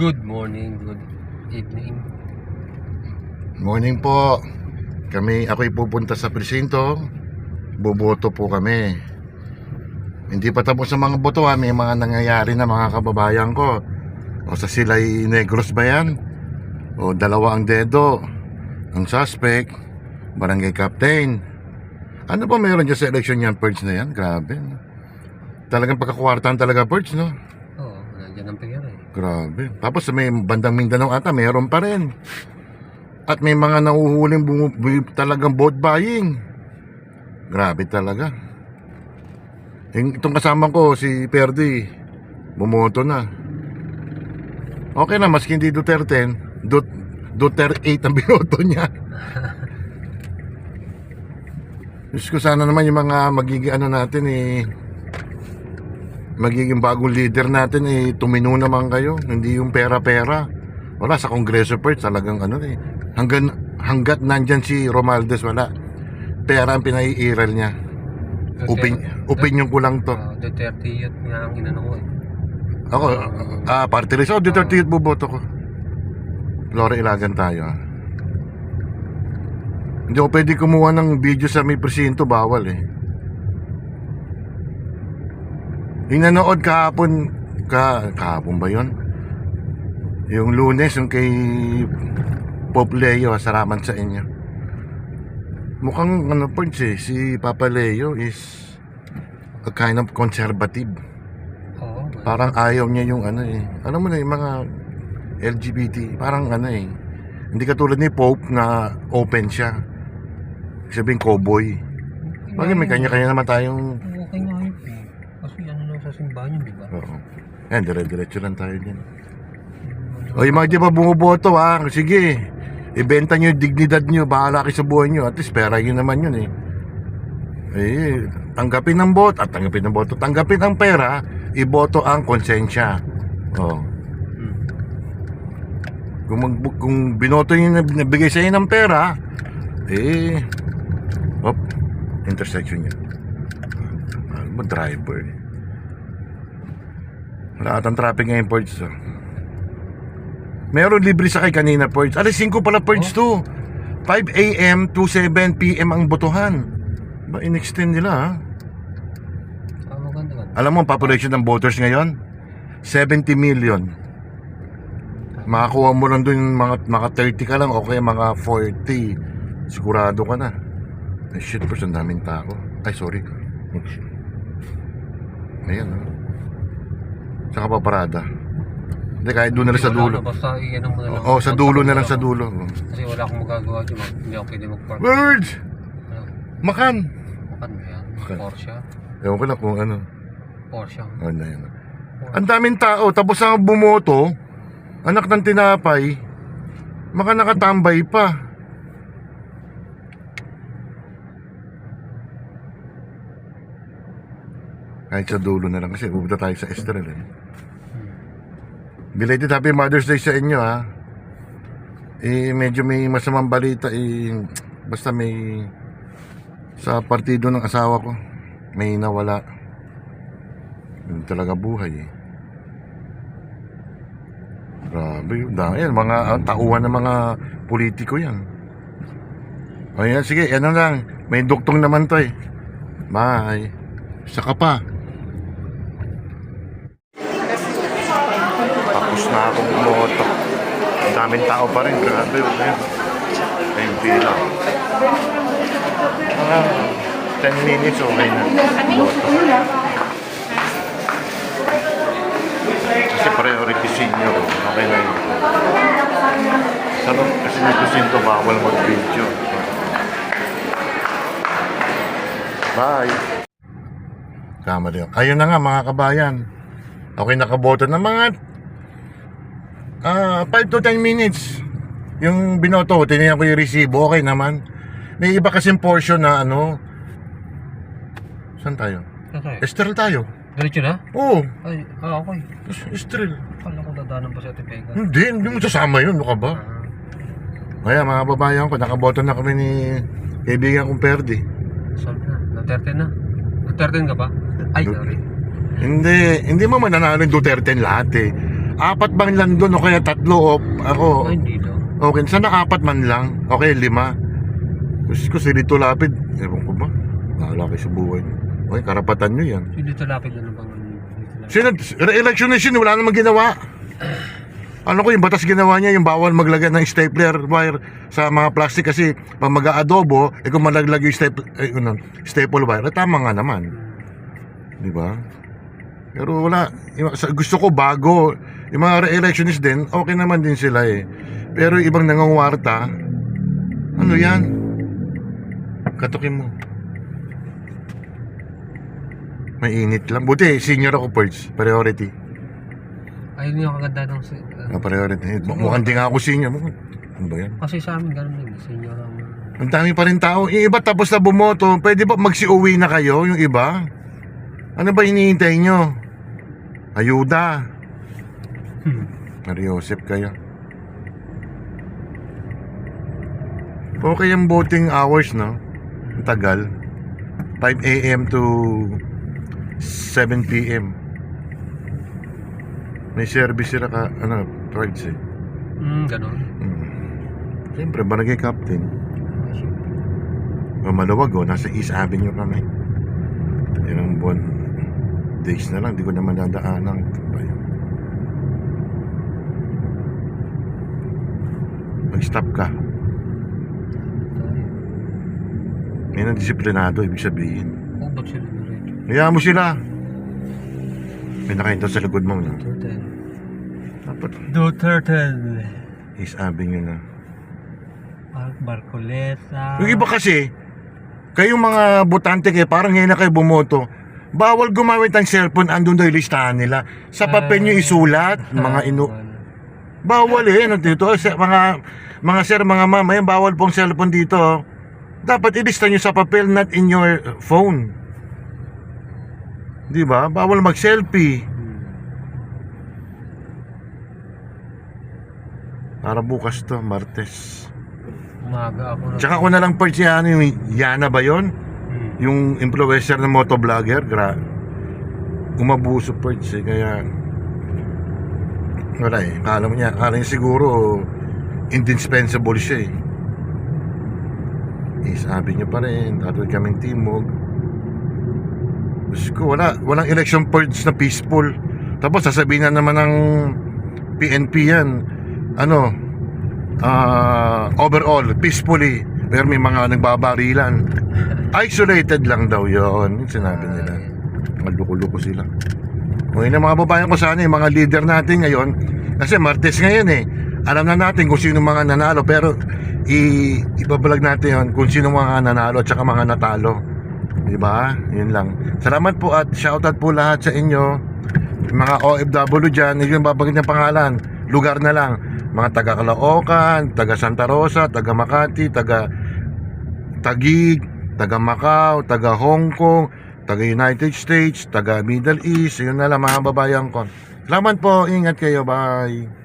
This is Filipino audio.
Good morning, good evening. Morning po. Kami, ako'y pupunta sa presinto. Buboto po kami. Hindi pa tapos ang mga boto ha. May mga nangyayari na mga kababayan ko. O sa sila'y negros ba yan? O dalawa ang dedo. Ang suspect. Barangay captain. Ano ba meron dyan sa election yan? Purge na yan? Grabe. no? Talagang pagkakwartahan talaga purge, no? Oo, oh, nandiyan ang. Grabe. Tapos may bandang Mindanao ata, mayroon pa rin. At may mga nauhuling bumu- bu- talagang vote buying. Grabe talaga. Itong kasama ko, si Perdi, bumoto na. Okay na, maski hindi Duterte, Dut, Duterte 8 ang binoto niya. Diyos ko sana naman yung mga magiging ano natin eh, magiging bagong leader natin eh tumino naman kayo. Hindi yung pera-pera. Wala sa kongreso first talagang ano eh. Hanggang hanggat nandyan si Romaldes wala. Pera ang pinaiiral niya. Opin, opinion ko lang to. Uh, Duterte youth nga ang inano ko eh. ako ah party list. Oh Duterte youth buboto ko. Flora Ilagan tayo ah. hindi ako pwede kumuha ng video sa may presinto bawal eh yung nanood kahapon ka, kahapon ba yon yung lunes yung kay Pope Leo salamat sa inyo. Mukhang ano po eh, si Papa Leo is a kind of conservative. Oo. parang ayaw niya yung ano eh. Alam mo na yung mga LGBT parang ano eh. Hindi katulad ni Pope na open siya. Sabihin cowboy. Bagay may kanya-kanya naman tayong Okay nga yun eh. Kasi ano lang sa simbahan yun, di ba? Oo. Yan, dire-diretso lang tayo dyan. O yung mga di ba bumuboto ha, sige, ibenta nyo yung dignidad nyo, bahala kayo sa buhay nyo, at least pera yun naman yun eh. Eh, tanggapin ng boto, at tanggapin ng boto, tanggapin ang pera, iboto ang konsensya. Oh. Kung, mag, kung binoto nyo na nabigay sa inyo ng pera, eh, op, intersection yan. Ano mo, driver eh. Lahat ang traffic ngayon, Ports. Oh. Meron libre sakay kanina, Ports. Alas 5 pala, Ports, to. 5 a.m. to 7 p.m. ang botohan. Ba, in-extend nila, ha? Ah, ka. Alam mo, ang population ng voters ngayon? 70 million. Makakuha mo lang dun mga, mga 30 ka lang, okay, mga 40. Sigurado ka na. Ay, shit, Ports, ang daming tao. Ay, sorry. Oops. Ayan, ha? Saka pa parada. Hindi, kahit doon na lang sa Wala dulo. na, Basta iyan ang mga lang. Oo, sa dulo na lang sa dulo. Kasi wala akong magagawa dyan. Hindi ako pwede mag-park. Birds! Ano, Makan! Makan mo yan. Makan. Porsche. Ewan ko lang kung ano. Porsche. Oh, na yan. Ang daming tao, tapos ang bumoto, anak ng tinapay, maka nakatambay pa. Kahit sa dulo na lang kasi pupunta tayo sa Estrel eh. Belated Happy Mother's Day sa inyo ha. Eh medyo may masamang balita eh basta may sa partido ng asawa ko may nawala. Yun talaga buhay eh. Grabe yun. Yan, mga ah, tauhan ng mga politiko yan. O yan, sige, na lang. May duktong naman to eh. Bye. Saka pa. Tapos na akong bumoto. Ang daming tao pa rin. Grabe yun. Ayun. Ayun, pila. Mga 10 minutes okay na. Boto. Kasi priority senior. Okay na yun. Sarap kasi may kusinto bawal mag-video. Bye. Tama din. Ayun na nga mga kabayan. Okay nakaboto na mga ah 5 to 10 minutes. Yung binoto, tinignan ko yung resibo, okay naman. May iba kasing portion na ano. Saan tayo? Okay. Estrel tayo. Diretso na? Oo, Ay, ah, okay. es- Estrel. Kala ko dadaanan pa sa Tepega. Hindi, hindi mo sasama yun, ano ka ba? Ah, Kaya mga babayan ko, nakaboto na kami ni kaibigan kong Perdi. solve na. Duterte na. Duterte ka ba? Ay, sorry. Hindi, hindi mo mananalo yung Duterte lahat eh. Apat man lang doon o kaya tatlo o ako. Ay, hindi daw. Okay, sana apat man lang. Okay, lima. Gusto ko si Rito Lapid. Ewan ko ba? Bahala kayo sa buhay niyo. Okay, karapatan nyo yan. Si dito lapit ano bang. Sino, re-election na siya, wala namang ginawa. Ano ko yung batas ginawa niya, yung bawal maglagay ng stapler wire sa mga plastic kasi pag mag-aadobo, eh kung malaglag yung staple, eh, ano, staple wire, eh, tama nga naman. Di ba? Pero wala, gusto ko bago, yung mga re-electionist din, okay naman din sila eh. Pero yung ibang nanganguwarta, ano yan? Katukin mo. May init lang. Buti, senior ako first. Priority. Ayun yung kaganda ng si- Ah, priority. Mukhang di nga ako senior. Mukhang, ano ba yan? Kasi sa amin ganun din, senior ang Ang dami pa rin tao. Yung iba tapos na bumoto. Pwede ba magsi-uwi na kayo? Yung iba? Ano ba hinihintay nyo? Ayuda. Hmm. Mariosep kayo. Okay yung voting hours, no? Ang tagal. 5 a.m. to 7 p.m. May service sila ka, ano, rides eh. Hmm, ganun. Hmm. Siyempre, barangay captain. O maluwag oh, nasa East Avenue kami. Buwan, days na lang, di ko naman yun? Mag-stop ka. Yan ang disiplinado, ibig sabihin. Ba't sila rin? Hayaan mo sila. May nakahinto sa likod mo. No? Turtle. Dapat Do turtle. East Avenue na. Park Barcoleta. Yung iba kasi, kayong mga botante kayo, parang ngayon na kayo bumoto, bawal gumamit ng cellphone, andun daw yung listahan nila. Sa papel nyo isulat, mga inu... Bawal eh, ano dito, sa mga mga sir, mga ma'am, ayun, bawal pong cellphone dito. Dapat ilista nyo sa papel, not in your phone. Di ba? Bawal mag-selfie. Para bukas to, Martes. Umaga ako na. Tsaka ko na lang part si ano, yung Yana ba yon? Yung influencer na motovlogger, gra umabuso parts eh, kaya wala eh, kala mo niya, kala niya siguro indispensable siya eh. Eh, sabi niya pa rin, tatawid kaming timog. Diyos wala, walang election purge na peaceful. Tapos sasabihin na naman ng PNP yan, ano, ah, overall, peacefully, pero may mga nagbabarilan. Isolated lang daw yon yung sinabi nila. Maluko-luko sila. O yun ang mga babayan ko sana, yung mga leader natin ngayon, kasi Martes ngayon eh, alam na natin kung sino mga nanalo, pero i ibabalag natin yon kung sino mga nanalo at saka mga natalo. Di ba? Yun lang. Salamat po at shoutout po lahat sa inyo. Yung mga OFW dyan, hindi ko babagin ng pangalan. Lugar na lang. Mga taga Caloocan, taga Santa Rosa, taga Makati, taga Tagig, taga Macau, taga Hong Kong, taga United States, taga Middle East, yun na lang mga babayan ko. Salamat po, ingat kayo, bye.